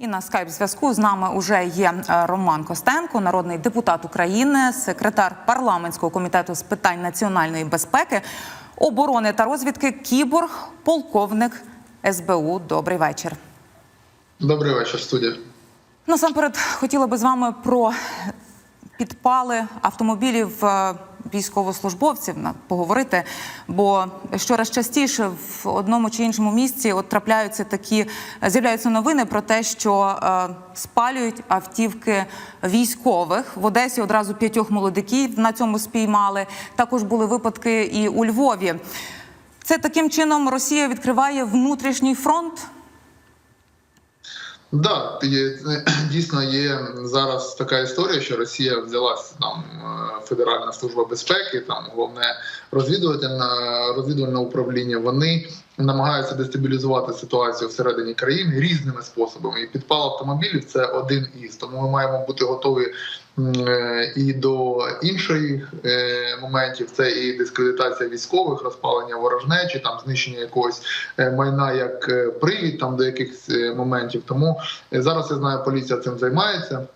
І на скайп зв'язку з нами уже є е, Роман Костенко, народний депутат України, секретар парламентського комітету з питань національної безпеки, оборони та розвідки Кіборг, полковник СБУ. Добрий вечір. Добрий вечір, студія. Насамперед хотіла би з вами про підпали автомобілів е, військовослужбовців поговорити. Бо щораз частіше в одному чи іншому місці от трапляються такі з'являються новини про те, що е, спалюють автівки військових в Одесі. Одразу п'ятьох молодиків на цьому спіймали. Також були випадки і у Львові. Це таким чином Росія відкриває внутрішній фронт. Да, є, дійсно є зараз така історія, що Росія взялась там е, Федеральна служба безпеки, там головне розвідувальне розвідувальне управління. Вони намагаються дестабілізувати ситуацію всередині країни різними способами. І підпал автомобілів це один із. Тому ми маємо бути готові і до інших е, моментів. Це і дискредитація військових, розпалення ворожнечі, там знищення якогось е, майна як е, привід там до якихось е, моментів. Тому е, зараз я знаю, поліція цим займається.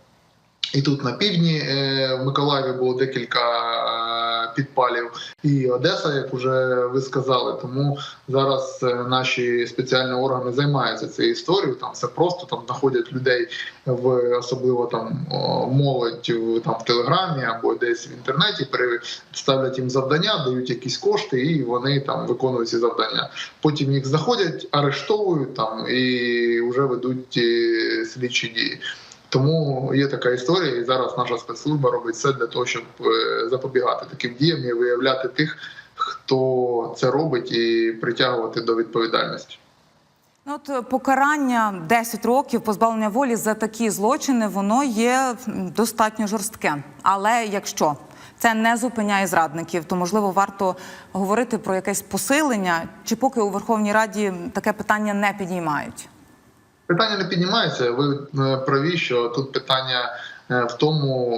І тут на півдні е, в Миколаєві було декілька е, підпалів, і Одеса, як вже ви сказали. Тому зараз е, наші спеціальні органи займаються цією історією. Там все просто там знаходять людей в особливо там молодь там в телеграмі або десь в інтернеті. ставлять їм завдання, дають якісь кошти, і вони там виконують ці завдання. Потім їх знаходять, арештовують там і вже ведуть е, слідчі дії. Тому є така історія, і зараз наша спецслужба робить все для того, щоб е, запобігати таким діям і виявляти тих, хто це робить, і притягувати до відповідальності. Ну, От е, покарання 10 років позбавлення волі за такі злочини, воно є достатньо жорстке. Але якщо це не зупиняє зрадників, то можливо варто говорити про якесь посилення, чи поки у Верховній Раді таке питання не підіймають. Питання не піднімається. Ви е, праві, що тут питання в тому,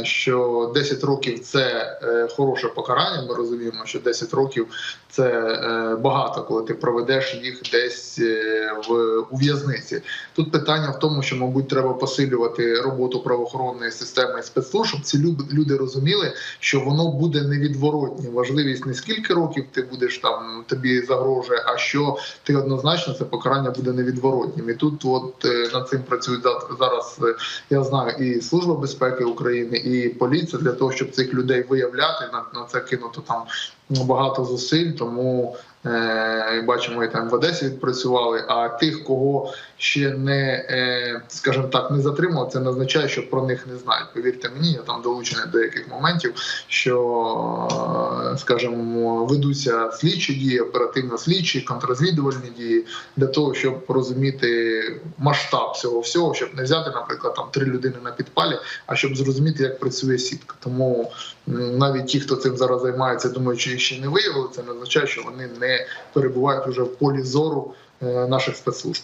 е, що 10 років це е, хороше покарання. Ми розуміємо, що 10 років це е, багато, коли ти проведеш їх десь е, в у в'язниці. Тут питання в тому, що мабуть треба посилювати роботу правоохоронної системи і спецслужб, щоб ці люди розуміли, що воно буде невідворотні. Важливість не скільки років ти будеш там тобі загрожує, а що ти однозначно це покарання буде невідворотнім. І тут, от е, над цим працюють зараз. е, Я знаю, і служба безпеки України, і поліція для того, щоб цих людей виявляти на, на це кинуто там багато зусиль. Тому е, бачимо, і там в Одесі відпрацювали. А тих, кого ще не е, скажімо так, не затримали, це не означає, що про них не знають. Повірте мені, я там долучений до яких моментів, що е, скажімо, ведуться слідчі дії, оперативно слідчі, контррозвідувальні дії для того, щоб розуміти масштаб цього всього, щоб не взяти, наприклад, там три людини на підпалі, а щоб зрозуміти, як працює сітка. Тому навіть ті, хто цим зараз займається, думаю, що їх ще не виявили, це не означає, що вони не перебувають вже в полі зору е, наших спецслужб.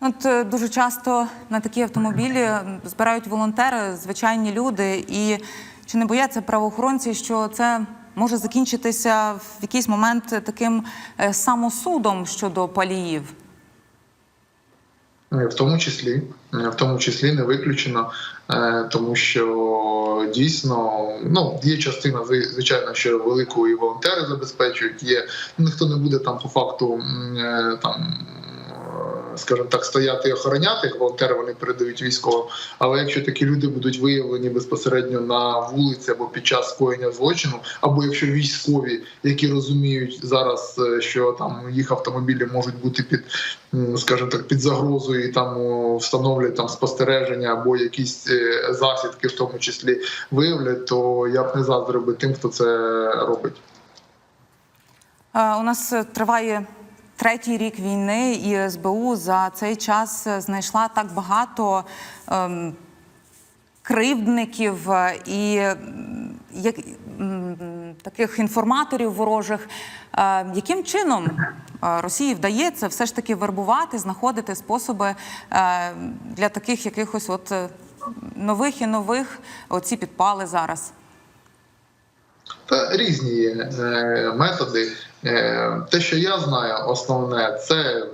От е, дуже часто на такі автомобілі збирають волонтери, звичайні люди. І чи не бояться правоохоронці, що це може закінчитися в якийсь момент таким е, самосудом щодо паліїв? В тому числі, в тому числі не виключено, тому що дійсно ну є частина зви- звичайно, що великої волонтери забезпечують. Є ну, ніхто не буде там по факту е, там. Скажімо так, стояти і охороняти їх, волонтери вони передають військовим. Але якщо такі люди будуть виявлені безпосередньо на вулиці або під час скоєння злочину, або якщо військові, які розуміють зараз, е, що там їх автомобілі можуть бути під скажімо так, під загрозою і там встановлять там спостереження або якісь е, засідки, в тому числі виявлять, то я б не заздрив би тим, хто це робить. У нас е, триває третій рік війни, і СБУ за цей час знайшла так багато ем, кривдників е, і як, м, таких інформаторів ворожих. Е, Яким чином е, Росії вдається все ж таки вербувати, знаходити способи е, для таких якихось от е, нових і нових оці підпали зараз? Та різні е, методи. Е, те, що я знаю, основне це е,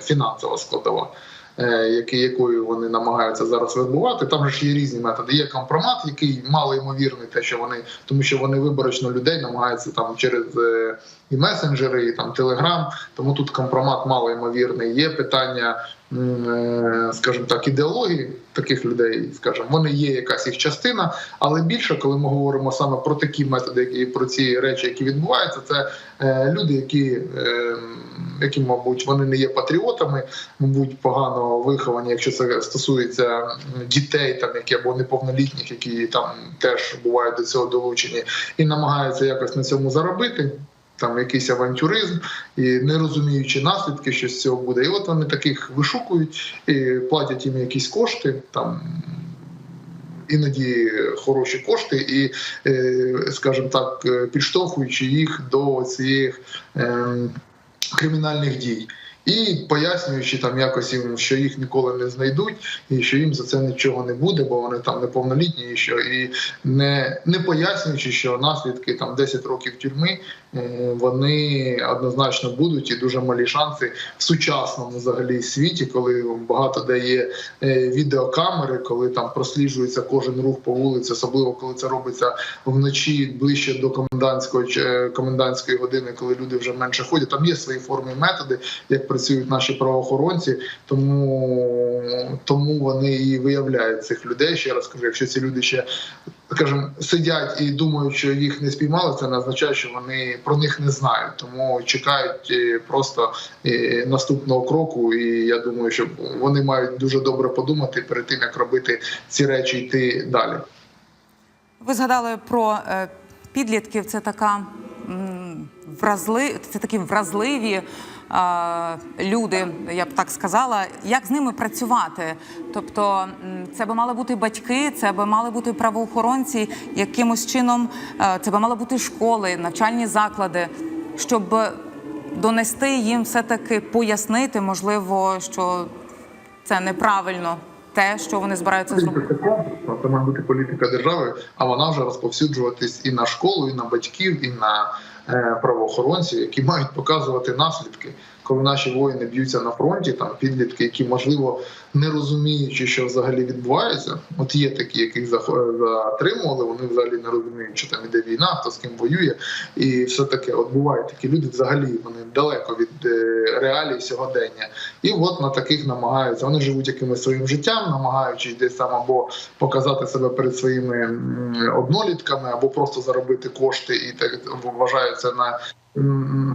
фінансова складова. е, якою вони намагаються зараз вибувати. Там ж є різні методи. Є компромат, який мало ймовірний, те, що вони, тому що вони виборочно людей намагаються там через і месенджери, і там телеграм. Тому тут компромат мало ймовірний. Є питання, скажімо так, ідеології таких людей. Скажімо, вони є якась їх частина, але більше, коли ми говоримо саме про такі методи, які про ці речі, які відбуваються, це е, люди, які, е, які, мабуть, вони не є патріотами, мабуть, погано виховані, якщо це стосується дітей, там які або неповнолітніх, які там теж бувають до цього долучені, і намагаються якось на цьому заробити. Там якийсь авантюризм і не розуміючи наслідки, що з цього буде. І от вони таких вишукують і платять їм якісь кошти, там іноді хороші кошти, і, е, скажімо так, е, підштовхуючи їх до цих ем, кримінальних дій. І пояснюючи там якось їм, що їх ніколи не знайдуть, і що їм за це нічого не буде, бо вони там неповнолітні, і що і не, не пояснюючи, що наслідки там 10 років тюрми е, вони однозначно будуть, і дуже малі шанси в сучасному взагалі світі, коли багато де є е, відеокамери, коли там просліджується кожен рух по вулиці, особливо коли це робиться вночі ближче до комендантської чи- комендантської години, коли люди вже менше ходять. Там є свої форми і методи, як працюють наші правоохоронці, тому, тому вони і виявляють цих людей. Ще раз кажу, якщо ці люди ще скажімо, сидять і думають, що їх не спіймали, це не означає, що вони про них не знають, тому чекають е, просто е, наступного кроку. І я думаю, що вони мають дуже добре подумати перед тим, як робити ці речі, йти далі. Ви згадали про е, підлітків. Це така вразли, це такі вразливі люди, я б так сказала. Як з ними працювати? Тобто, це би мали бути батьки, це би мали бути правоохоронці, якимось чином е, це би мали бути школи, навчальні заклади, щоб донести їм все таки пояснити, можливо, що це неправильно. Те, що вони збираються зробити. Це це має бути політика держави, а вона вже розповсюджуватись і на школу, і на батьків, і на правоохоронців, які мають показувати наслідки. Коли наші воїни б'ються на фронті, там підлітки, які можливо не розуміючи, що взагалі відбувається. От є такі, яких затримували, вони взагалі не розуміють, що там іде війна, хто з ким воює, і все таке. От бувають такі люди, взагалі вони далеко від е, реалій сьогодення. І от на таких намагаються. Вони живуть якимось своїм життям, намагаючись десь там або показати себе перед своїми однолітками, або просто заробити кошти, і так вважаються на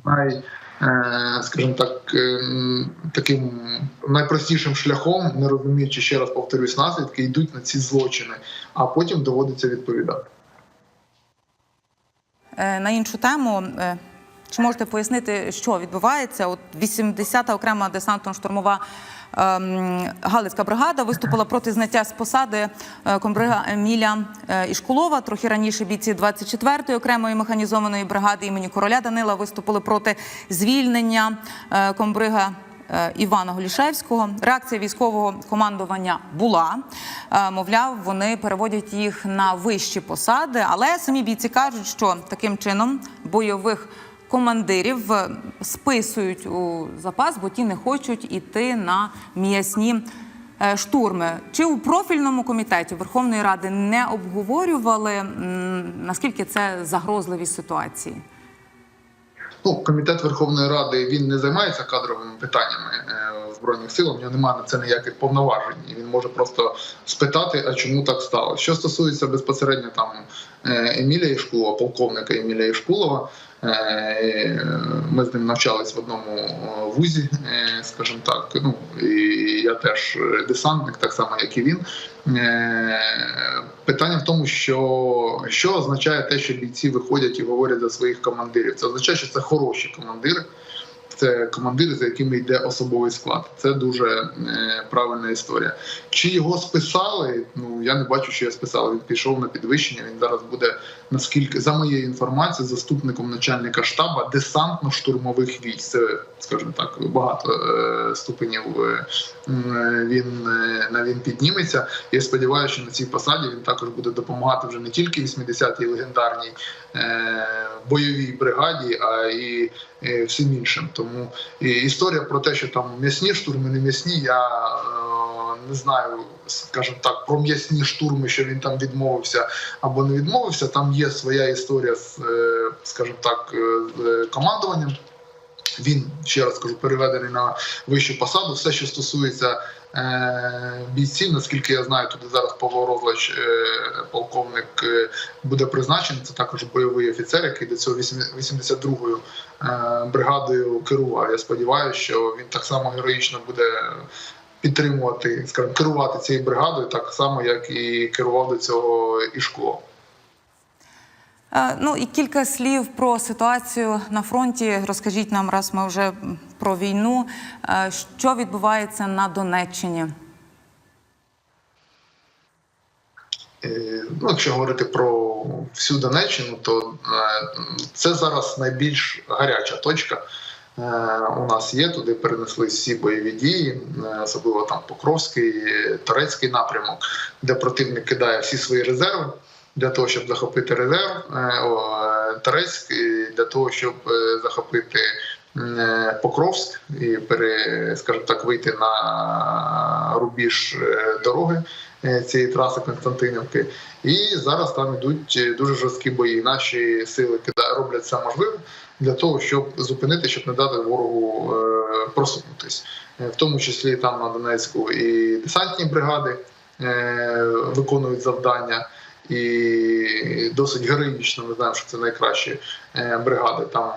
най. Е, Скажімо так, е, таким найпростішим шляхом, не розуміючи ще раз повторюсь наслідки, йдуть на ці злочини, а потім доводиться відповідати. Е, На іншу тему. е, Чи можете пояснити, що відбувається? От 80-та окрема десантно-штурмова ем, Галицька бригада виступила проти зняття з посади е, комбрига Еміля е, Ішкулова. Трохи раніше бійці 24-ї окремої механізованої бригади імені короля Данила виступили проти звільнення е, комбрига Івана Голішевського. Реакція військового командування була. Мовляв, вони переводять їх на вищі посади, але самі бійці кажуть, що таким чином бойових командирів е, списують у запас, бо ті не хочуть іти на м'ясні е, штурми. Чи у профільному комітеті Верховної Ради не обговорювали наскільки це загрозливі ситуації? Ну, комітет Верховної Ради він не займається кадровими питаннями е, збройних сил. У нього немає на це ніяких повноважень. Він може просто спитати, а чому так стало. Що стосується безпосередньо там Емілія Ішкулова, полковника Емілія Ішкулова. Е, Ми з ним навчались в одному е, вузі, е, скажімо так. Ну і я теж десантник, так само як і він. Питання в тому, що, що означає те, що бійці виходять і говорять за своїх командирів. Це означає, що це хороші командири. Це командири, за якими йде особовий склад. Це дуже е, правильна історія. Чи його списали? Ну я не бачу, що я списали. Він пішов на підвищення. Він зараз буде наскільки за моєю інформацією, заступником начальника штаба десантно-штурмових військ. Це, скажімо так, багато е, ступенів е, він на він підніметься. Я сподіваюся, що на цій посаді він також буде допомагати вже не тільки 80-й легендарній бойовій бригаді, а і всім іншим. Тому і історія про те, що там м'ясні штурми, не м'ясні, я е, не знаю, скажімо так, про м'ясні штурми, що він там відмовився або не відмовився. Там є своя історія з, е, скажімо так, е, з командуванням. Він ще раз кажу, переведений на вищу посаду. Все, що стосується бійців, наскільки я знаю, туди зараз Павло Розлач, е, полковник, е, буде призначений. Це також бойовий офіцер, який до цього 82-ю е, бригадою керував. Я сподіваюся, що він так само героїчно буде підтримувати, скажімо, керувати цією бригадою, так само як і керував до цього Ішко. Е, Ну і кілька слів про ситуацію на фронті. Розкажіть нам, раз ми вже про війну, е, що відбувається на Донеччині. Е, Ну, якщо говорити про всю Донеччину, то е, це зараз найбільш гаряча точка. У нас є туди перенесли всі бойові дії, особливо там Покровський, Торецький напрямок, де противник кидає всі свої резерви для того, щоб захопити резерв Торецьк, для того, щоб захопити Покровськ і пере, скажімо так, вийти на рубіж е, дороги е, цієї траси Константинівки. І зараз там йдуть е, дуже жорсткі бої. Наші сили роблять все можливе для того, щоб зупинити, щоб не дати ворогу просунутись, в тому числі там на Донецьку і десантні бригади виконують завдання. І досить героїчно ми знаємо, що це найкращі е, бригади. Там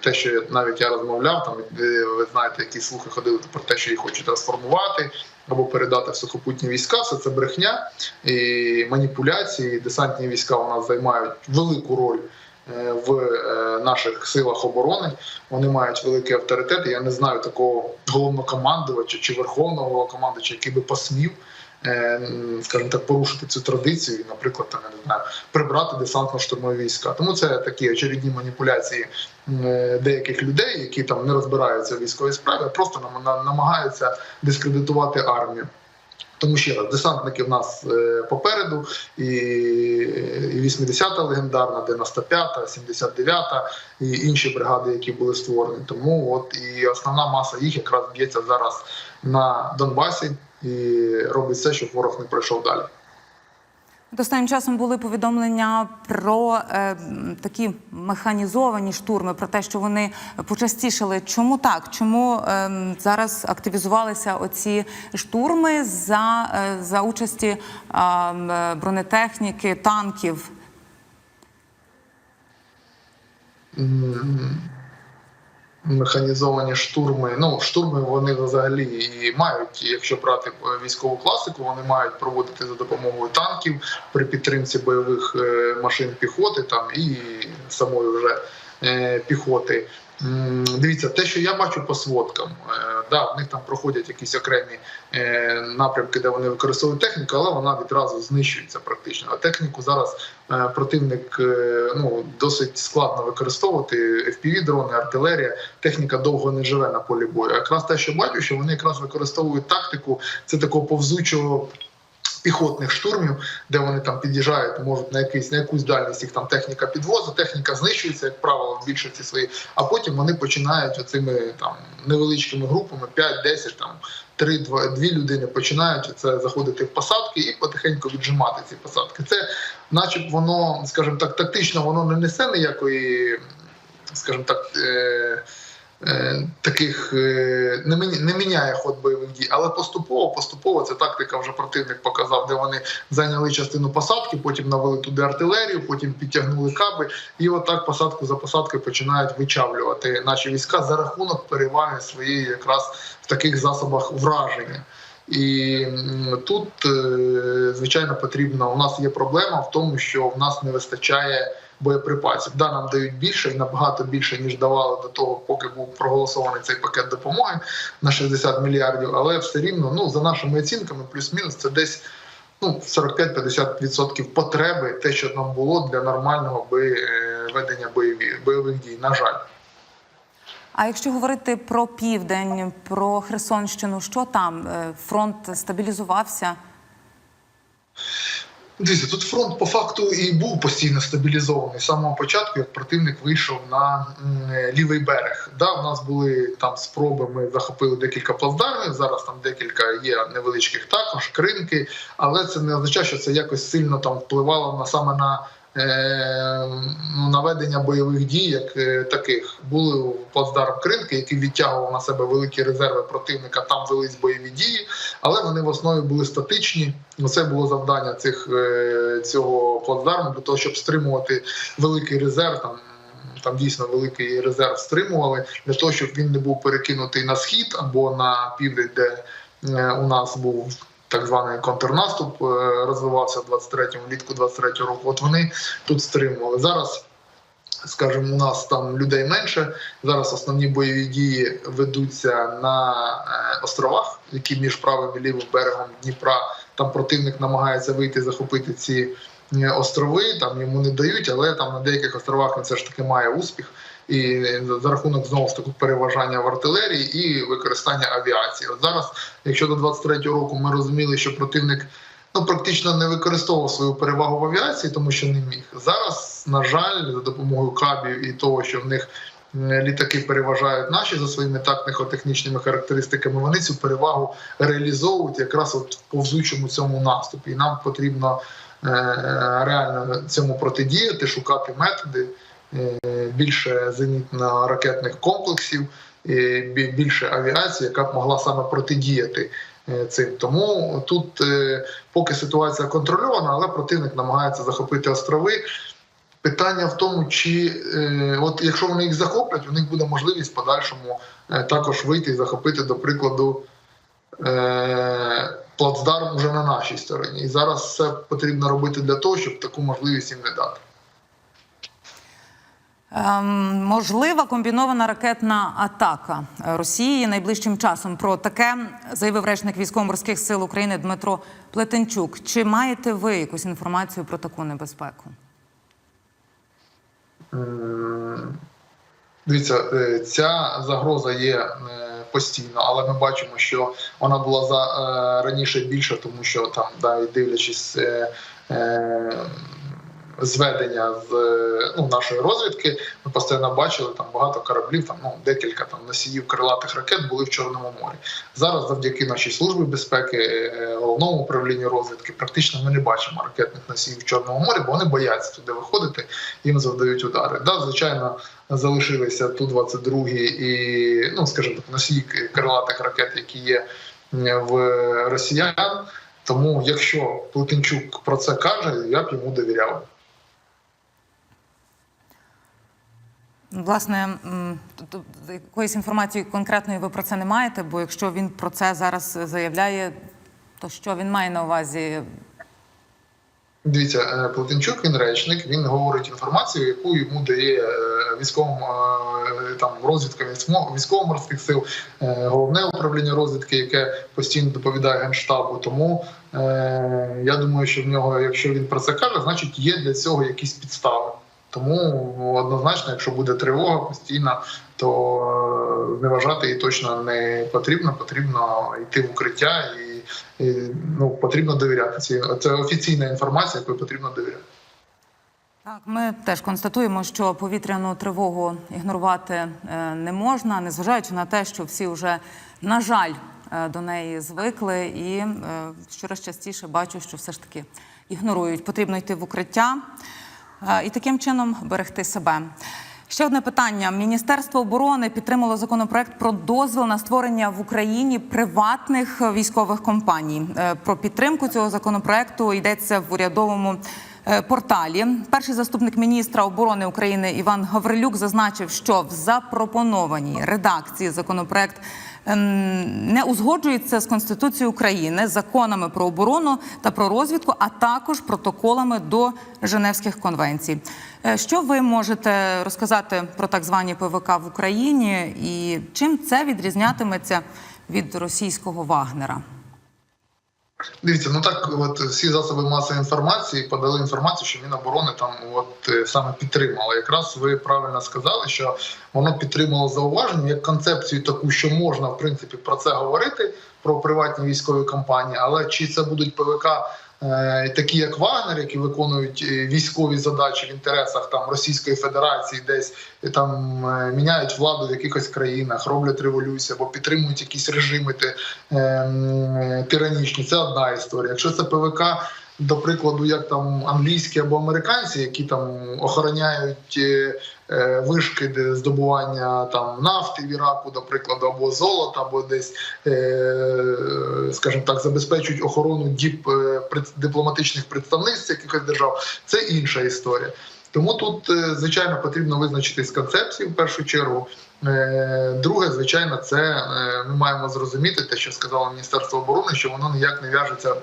те, що навіть я розмовляв, там е, ви знаєте, які слухи ходили про те, що їх хочуть трансформувати або передати в сухопутні війська. Все це брехня і маніпуляції. Десантні війська у нас займають велику роль е, в е, наших силах оборони. Вони мають великий авторитет. Я не знаю такого головнокомандувача чи верховного головнокомандувача, який би посмів. Е, Скажімо так, порушити цю традицію, наприклад, там я не знаю, прибрати десантно-штурмові війська. Тому це такі очевидні маніпуляції е, деяких людей, які там не розбираються в військовій справі, а просто нам- намагаються дискредитувати армію. Тому ще раз, десантники в нас е, попереду, і 80-та легендарна, 95-та, 79-та і інші бригади, які були створені. Тому от і основна маса їх якраз б'ється зараз на Донбасі і робить все, щоб ворог не пройшов далі. Останнім часом були повідомлення про е, такі механізовані штурми, про те, що вони почастішали. Чому так? Чому е, зараз активізувалися оці штурми за, е, за участі е, бронетехніки, танків? М, Механізовані штурми. Ну, штурми вони взагалі і мають, якщо брати е, військову класику, вони мають проводити за допомогою танків при підтримці бойових е, машин піхоти там і самої вже е, піхоти. Дивіться, те, що я бачу по сводкам, е, да, в них там проходять якісь окремі е, напрямки, де вони використовують техніку, але вона відразу знищується практично. А техніку зараз е, противник ну досить складно використовувати. fpv дрони, артилерія. Техніка довго не живе на полі бою. Якраз те, що бачу, що вони якраз використовують тактику це такого повзучого. Піхотних штурмів, де вони там під'їжджають, можуть на якийсь на якусь дальність їх там техніка підвозить, техніка знищується, як правило, в більшості свої, а потім вони починають оцими там невеличкими групами 5-10, там 3-2 дві людини починають це заходити в посадки і потихеньку віджимати ці посадки. Це, наче воно, скажімо так, тактично воно не несе ніякої, скажімо так. Е, Таких е, не не міняє ход бойових дій, але поступово, поступово ця тактика вже противник показав, де вони зайняли частину посадки, потім навели туди артилерію, потім підтягнули каби, і отак посадку за посадкою починають вичавлювати наші війська за рахунок переваги своєї якраз в таких засобах враження. І тут, е, звичайно, потрібно. У нас є проблема в тому, що в нас не вистачає боєприпасів. Да, нам дають більше і набагато більше ніж давали до того, поки був проголосований цей пакет допомоги на 60 мільярдів. Але все рівно, ну за нашими оцінками, плюс-мінус, це десь. Ну, 45-50% потреби, те, що нам було для нормального е, ведення бойові, бойових дій. На жаль. А якщо говорити про південь, про Херсонщину, що там Е, фронт стабілізувався? Дивіться, тут фронт по факту і був постійно стабілізований з самого початку, як противник вийшов на лівий берег. Да, у нас були там спроби. Ми захопили декілька плацдармів. Зараз там декілька є невеличких також кринки, але це не означає, що це якось сильно там впливало на саме на. Е, ну, Наведення бойових дій, як е, таких були плацдарм Кринки, який відтягував на себе великі резерви противника. Там велись бойові дії, але вони в основі були статичні. Ну, Це було завдання цих е, цього плацдарму для того, щоб стримувати великий резерв. Там там дійсно великий резерв стримували для того, щоб він не був перекинутий на схід або на південь, де у нас був. Так званий контрнаступ е, розвивався в 23-му, влітку 23-го року. От вони тут стримували. Зараз, скажімо, у нас там людей менше. Зараз основні бойові дії ведуться на е, островах, які між правим і лівим берегом Дніпра. Там противник намагається вийти, захопити ці е, острови. Там йому не дають, але там на деяких островах він все ж таки має успіх. І за рахунок знову ж таки переважання в артилерії і використання авіації. От зараз, якщо до 23-го року ми розуміли, що противник ну практично не використовував свою перевагу в авіації, тому що не міг. Зараз, на жаль, за допомогою кабів і того, що в них літаки переважають наші за своїми тактико-технічними характеристиками, вони цю перевагу реалізовують якраз от в повзучому цьому наступі. І нам потрібно е, реально цьому протидіяти, шукати методи. Е, Більше зенітно-ракетних комплексів, більше авіації, яка б могла саме протидіяти е, цим. Тому тут е, поки ситуація контрольована, але противник намагається захопити острови. Питання в тому, чи от якщо вони їх захоплять, у них буде можливість в подальшому також вийти і захопити, до прикладу, плацдарм уже на нашій стороні. І зараз все потрібно робити для того, щоб таку можливість їм не дати. Ем, можлива комбінована ракетна атака Росії найближчим часом. Про таке заявив речник військово-морських сил України Дмитро Плетенчук. Чи маєте ви якусь інформацію про таку небезпеку? Дивіться, е, ця загроза є е, постійно, але ми бачимо, що вона була за е, раніше більша, тому що там, да, і дивлячись зведення з е, ну, нашої розвідки, ми постійно бачили там багато кораблів, там ну декілька там носіїв крилатих ракет були в Чорному морі. Зараз, завдяки нашій службі безпеки, е, головному управлінню розвідки, практично ми не бачимо ракетних носіїв в Чорному морі, бо вони бояться туди виходити, їм завдають удари. Да, звичайно, залишилися ту 22 і ну, скажімо так, носії крилатих ракет, які є в росіян. Тому, якщо Плетенчук про це каже, я б йому довіряв. Власне, якоїсь інформації конкретної ви про це не маєте, бо якщо він про це зараз заявляє, то що він має на увазі? Дивіться, е, Плетенчук він речник, він говорить інформацію, яку йому дає е, військовим е, там розвідка військово- військово-морських сил, головне управління розвідки, яке постійно доповідає генштабу. Тому я думаю, що в нього, якщо він про це каже, значить є для цього якісь підстави. Тому однозначно, якщо буде тривога постійна, то е, зневажати її точно не потрібно. Потрібно йти в укриття і, і ну потрібно довіряти. Ці це офіційна інформація, якою потрібно довіряти. Так, ми теж констатуємо, що повітряну тривогу ігнорувати е, не можна, незважаючи на те, що всі вже, на жаль, е, до неї звикли, і щораз частіше бачу, що все ж таки ігнорують. Потрібно йти в укриття і таким чином берегти себе. Ще одне питання: Міністерство оборони підтримало законопроект про дозвіл на створення в Україні приватних е, військових компаній. Е, Про підтримку цього законопроекту йдеться в урядовому е, порталі. Перший заступник міністра оборони України Іван Гаврилюк зазначив, що в запропонованій редакції законопроект ем, не узгоджується з Конституцією України, законами про оборону та про розвідку, а також протоколами до Женевських конвенцій. Е, Що ви можете розказати про так звані ПВК в Україні і чим це відрізнятиметься від російського Вагнера? Дивіться, ну так, от всі засоби масової інформації подали інформацію, що Міноборони там от е, саме підтримали. Якраз ви правильно сказали, що воно підтримало зауваження як концепцію таку, що можна в принципі про це говорити. про приватні військові компанії, але чи це будуть ПВК такі, як Вагнер, які виконують е, військові задачі в інтересах там Російської Федерації, десь е, там е, міняють владу в якихось країнах, роблять революцію або підтримують якісь режими ти, е, тиранічні. Це одна історія. Якщо це ПВК. До прикладу, як там англійські або американці, які там охороняють е, е, вишки де здобування там нафти в Іраку, до прикладу, або золота, або десь, е, скажімо так, забезпечують охорону діп е, дипломатичних представництв якихось держав, це інша історія. Тому тут, е, звичайно, потрібно визначитись концепцією в першу чергу. Е, Друге, звичайно, це е, ми маємо зрозуміти те, що сказало Міністерство оборони, що воно ніяк не в'яжеться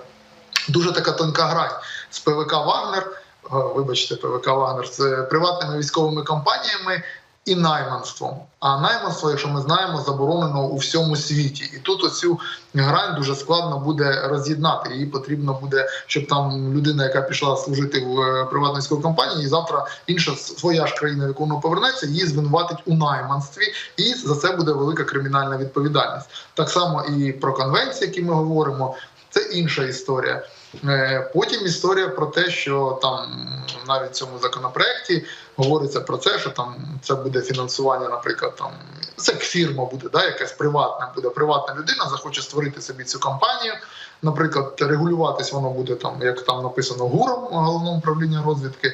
дуже така тонка грань з ПВК Вагнер. Вибачте, ПВК Вагнер з приватними військовими компаніями і найманством. А найманство, якщо ми знаємо, заборонено у всьому світі. І тут оцю грань дуже складно буде роз'єднати. Її потрібно буде, щоб там людина, яка пішла служити в е, приватну військову компанію, і завтра інша своя ж країна, в яку вона повернеться, її звинуватить у найманстві, і за це буде велика кримінальна відповідальність. Так само і про конвенції, які ми говоримо. Це інша історія. Е, Потім історія про те, що там навіть в цьому законопроекті говориться про це, що там це буде фінансування, наприклад, там це фірма буде, да, якась приватна буде приватна людина, захоче створити собі цю компанію. Наприклад, регулюватись воно буде там, як там написано, гуром головного управління розвідки.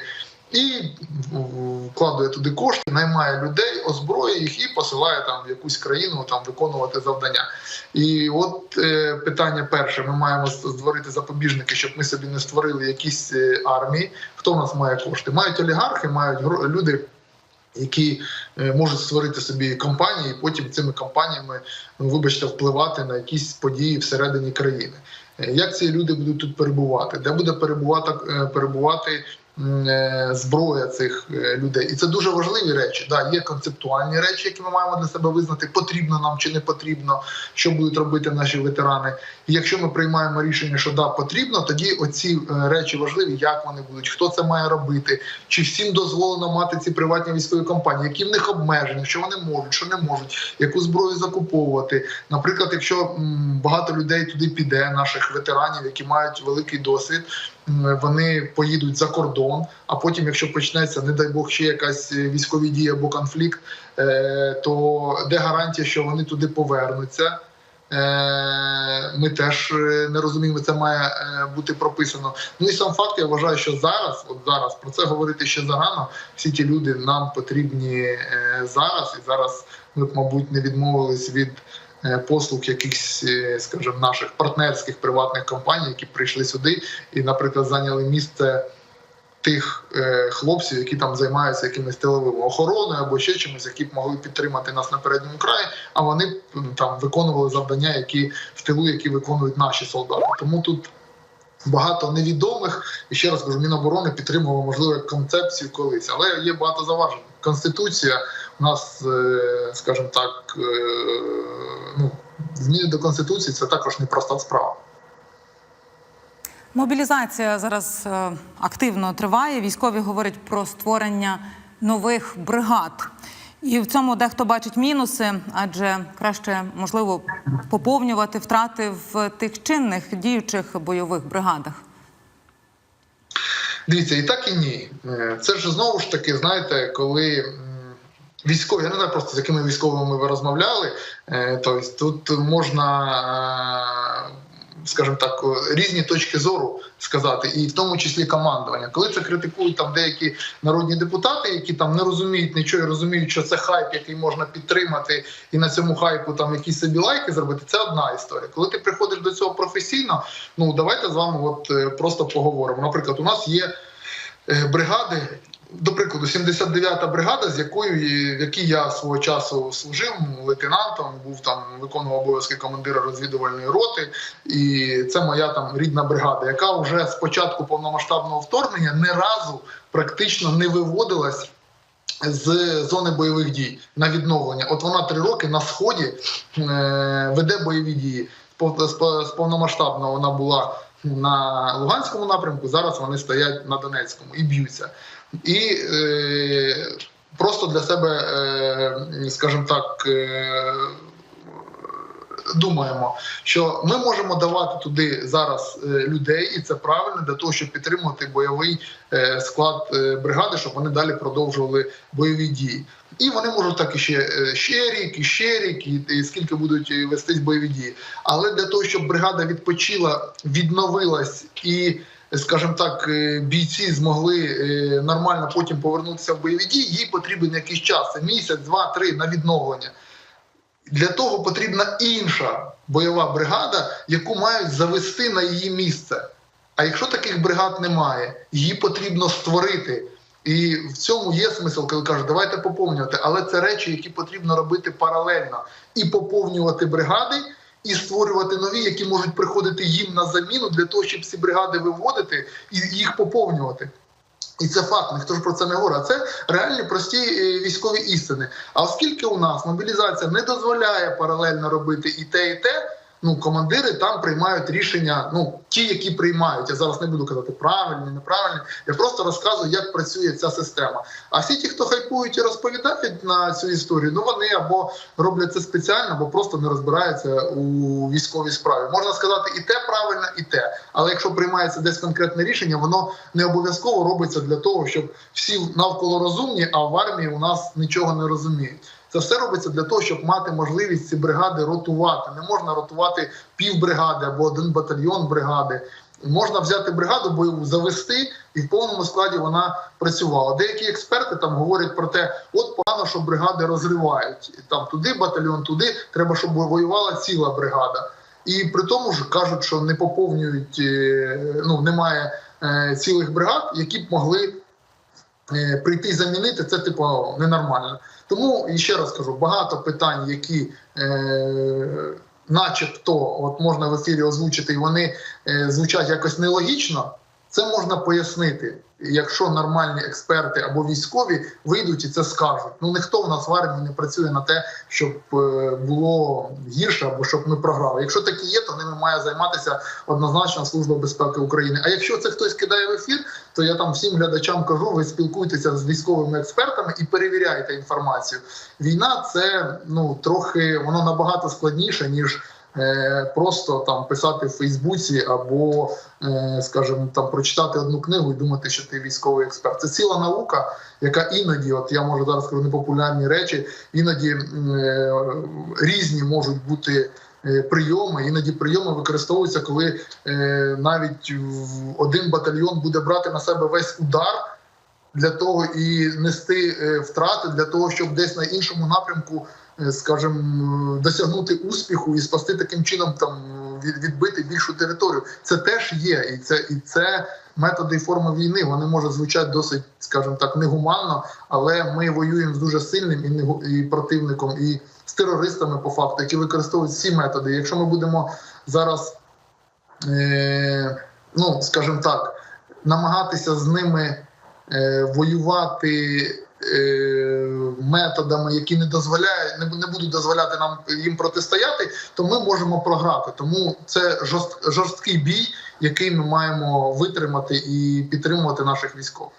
І вкладує туди кошти, наймає людей, озброює їх і посилає там в якусь країну там виконувати завдання. І от е, питання перше: ми маємо створити запобіжники, щоб ми собі не створили якісь е, армії. Хто в нас має кошти? Мають олігархи, мають гро- люди. Які е, можуть створити собі компанії, і потім цими компаніями, ну, вибачте, впливати на якісь події всередині країни. Е, Як ці люди будуть тут перебувати? Де буде перебувати, перебувати зброя цих е, людей? І це дуже важливі речі. Да, є концептуальні речі, які ми маємо для себе визнати, потрібно нам чи не потрібно, що будуть робити наші ветерани. І якщо ми приймаємо рішення, що да, потрібно, тоді оці е, речі важливі, як вони будуть, хто це має робити, чи всім дозволено мати ці приватні військові компанії, які в них обмеження, що вони можуть, що не можуть, яку зброю закуповувати. Наприклад, якщо багато людей туди піде, наших ветеранів, які мають великий досвід, вони поїдуть за кордон. А потім, якщо почнеться, не дай Бог, ще якась е, військові дії або конфлікт, е, то де гарантія, що вони туди повернуться? Е, Ми теж не розуміємо, це має бути прописано. Ну і сам факт, я вважаю, що зараз, от зараз про це говорити ще зарано. Всі ті люди нам потрібні зараз, і зараз ми б, мабуть, не відмовились від послуг якихось, е, скажімо, наших партнерських приватних компаній, які прийшли сюди і, наприклад, зайняли місце тих е, хлопців, які там займаються якимись тиловими охороною або ще чимось, які б могли підтримати нас на передньому краї, а вони там виконували завдання, які в тилу, які виконують наші солдати. Тому тут. Багато невідомих і ще раз кажу, Міноборони підтримувало можливо концепцію колись, але є багато заважень. Конституція нас, е, скажімо так, е, ну зміни до конституції це також непроста справа. Мобілізація зараз е, активно триває. Військові говорять про створення нових бригад. І в цьому дехто бачить мінуси, адже краще можливо поповнювати втрати в тих чинних діючих бойових бригадах. Дивіться, і так і ні. Це ж знову ж таки, знаєте, коли військові, я не знаю просто з якими військовими ви розмовляли. Тобто тут можна, е, скажімо так, різні точки зору сказати, і в тому числі командування. Коли це критикують там деякі народні депутати, які там не розуміють нічого, і розуміють, що це хайп, який можна підтримати, і на цьому хайпу там якісь собі лайки зробити. Це одна історія. Коли ти приходиш до цього професійно, ну давайте з вами от е, просто поговоримо. Наприклад, у нас є бригади. До прикладу, 79-та бригада, з якою в якій я свого часу служив лейтенантом, був там виконував обов'язки командира розвідувальної роти, і це моя там рідна бригада, яка вже з початку повномасштабного вторгнення не разу практично не виводилась з зони бойових дій на відновлення. От вона три роки на сході е, веде бойові дії. З повномасштабного вона була на Луганському напрямку. Зараз вони стоять на Донецькому і б'ються. І е, просто для себе, е, скажімо так, е, думаємо, що ми можемо давати туди зараз е, людей, і це правильно для того, щоб підтримувати бойовий е, склад е, бригади, щоб вони далі продовжували бойові дії. І вони можуть так і ще, ще рік, і ще рік, і, і скільки будуть вестись бойові дії. Але для того, щоб бригада відпочила, відновилась і, скажімо так, е, бійці змогли е, нормально потім повернутися в бойові дії, їй потрібен якийсь час, це місяць, два, три на відновлення. Для того потрібна інша бойова бригада, яку мають завести на її місце. А якщо таких бригад немає, її потрібно створити. І в цьому є смисл, коли кажуть, давайте поповнювати. Але це речі, які потрібно робити паралельно і поповнювати бригади, і створювати нові, які можуть приходити їм на заміну для того, щоб ці бригади виводити і їх поповнювати. І це факт, ніхто ж про це не говорить. Це реальні прості е, військові істини. А оскільки у нас мобілізація не дозволяє паралельно робити і те, і те, ну командири там приймають рішення. Ну ті, які приймають. Я зараз не буду казати правильні, неправильні. Я просто розказую, як працює ця система. А всі ті, хто хайпують і розповідають на цю історію, ну вони або роблять це спеціально, або просто не розбираються у військовій справі. Можна сказати і те правильно, і те. Але якщо приймається десь конкретне рішення, воно не обов'язково робиться для того, щоб всі навколо розумні, а в армії у нас нічого не розуміють. Це все робиться для того, щоб мати можливість ці бригади ротувати. Не можна ротувати пів бригади або один батальйон бригади. Можна взяти бригаду бойову, завести, і в повному складі вона працювала. Деякі експерти там говорять про те, от погано, що бригади розривають. Там туди батальйон, туди треба, щоб воювала ціла бригада. І при тому ж кажуть, що не поповнюють, е, ну немає е, цілих бригад, які б могли е, прийти і замінити. Це типу ненормально. Тому і ще раз кажу, багато питань, які е, начебто от можна в ефірі озвучити, і вони е, звучать якось нелогічно. Це можна пояснити, якщо нормальні експерти або військові вийдуть і це скажуть. Ну ніхто в нас в армії не працює на те, щоб е, було гірше або щоб ми програли. Якщо такі є, то ними має займатися однозначно служба безпеки України. А якщо це хтось кидає в ефір, то я там всім глядачам кажу: ви спілкуйтеся з військовими експертами і перевіряйте інформацію. Війна це ну трохи воно набагато складніше ніж. Е, Просто там писати в Фейсбуці або, е, скажімо, там прочитати одну книгу і думати, що ти військовий експерт. Це ціла наука, яка іноді, от я можу зараз сказати непопулярні речі, іноді е, різні можуть бути прийоми. Іноді прийоми використовуються, коли навіть один батальйон буде брати на себе весь удар для того і нести е, втрати для того, щоб десь на іншому напрямку, е, скажімо, досягнути успіху і спасти таким чином там відбити більшу територію. Це теж є, і це і це методи і форми війни. Вони можуть звучати досить, скажімо так, негуманно, але ми воюємо з дуже сильним і негу- і противником, і з терористами, по факту, які використовують всі методи. Якщо ми будемо зараз, е, ну скажімо так, намагатися з ними е, воювати е, методами, які не дозволяють, не, бу- не будуть дозволяти нам їм протистояти, то ми можемо програти. Тому це жорст, жорсткий бій, який ми маємо витримати і підтримувати наших військових.